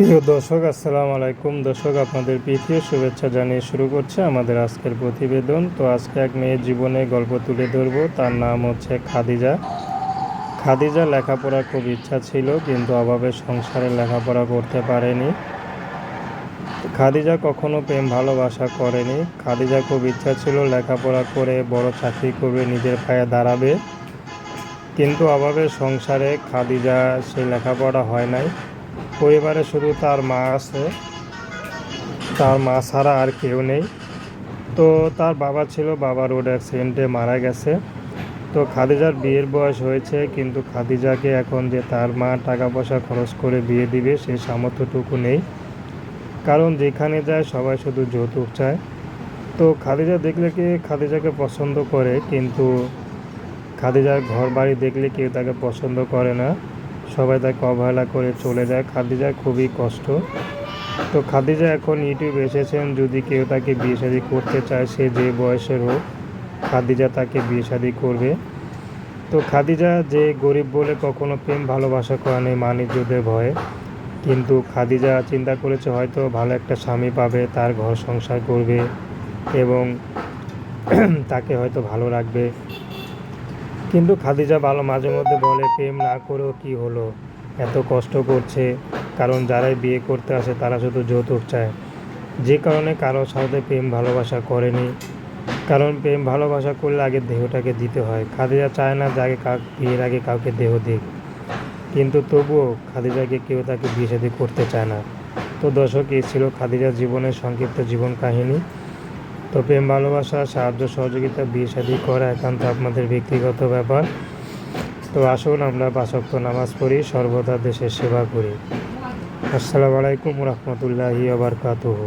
প্রিয় দর্শক, আসসালামু আলাইকুম। দর্শক, আপনাদের প্রীতীয় শুভেচ্ছা জানিয়ে শুরু করছে আমাদের আজকের প্রতিবেদন। তো আজকে এক মেয়ের জীবনে গল্প তুলে ধরব। তার নাম হচ্ছে খাদিজা। খাদিজা লেখাপড়া খুব ইচ্ছা ছিল, কিন্তু অভাবে সংসারে লেখাপড়া করতে পারেনি। খাদিজা কখনো প্রেম, ভালোবাসা করেনি। খাদিজা খুব ইচ্ছা ছিল লেখাপড়া করে বড় চাকরি করবে, নিজের পায়ে দাঁড়াবে। কিন্তু অভাবে সংসারে খাদিজা সেই লেখাপড়া হয় নাই। পরিবারে শুধু তার মা আছে। তার মা ছাড়া আর কেউ নেই। তো তার বাবা ছিল বাবা রোড অ্যাক্সিডেন্টে মারা গেছে। তো খাদিজার বিয়ের বয়স হয়েছে, কিন্তু খাদিজাকে এখন যে তার মা টাকা পয়সা খরচ করে বিয়ে দিবে সেই সামর্থ্যটুকু নেই। কারণ যেখানে যায় সবাই শুধু যৌতুক চায়। তো খাদিজা দেখলে কি খাদিজাকে পছন্দ করে, কিন্তু খাদিজার ঘর বাড়ি দেখলে কেউ তাকে পছন্দ করে না। সবাই তাকে অবহেলা করে চলে যায়। খাদিজার খুবই কষ্ট। তো খাদিজা এখন ইউটিউব এসেছেন। যদি কেউ তাকে বিয়ে শাদী করতে চায়, সে যে বয়সের হোক, খাদিজা তাকে বিয়ে শাদী করবে। তো খাদিজা যে গরিব বলে কখনো প্রেম, ভালোবাসা করে নেই মানিজ্যদের ভয়ে। কিন্তু খাদিজা চিন্তা করেছে হয়তো ভালো একটা স্বামী পাবে, তার ঘর সংসার করবে এবং তাকে হয়তো ভালো রাখবে। কিন্তু খাদিজা ভালো মাঝে মধ্যে বলে, প্রেম না করেও কি হলো? এত কষ্ট করছে। কারণ যারাই বিয়ে করতে আসে, তারা শুধু যৌতুক চায়। যে কারণে কারও সাথে প্রেম ভালোবাসা করেনি। কারণ প্রেম ভালোবাসা করলে আগে দেহটাকে দিতে হয়। খাদিজা চায় না যে আগে কাউ বিয়ের আগে কাউকে দেহ দিক। কিন্তু তবুও খাদিজাকে কেউ তাকে বিয়ে শাদী করতে চায় না। তো দর্শক, এই ছিল খাদিজার জীবনের সংক্ষিপ্ত জীবন কাহিনী। তো প্রেম, ভালোবাসা, সাহায্য, সহযোগিতা, বিয়ে শাদি করা একান্ত আপনাদের ব্যক্তিগত ব্যাপার। তো আসুন আমরা বাসক্ত নামাজ পড়ি, সর্বদা দেশের সেবা করি। আসসালামু আলাইকুম রহমতুল্লাহি আবরকাতুহ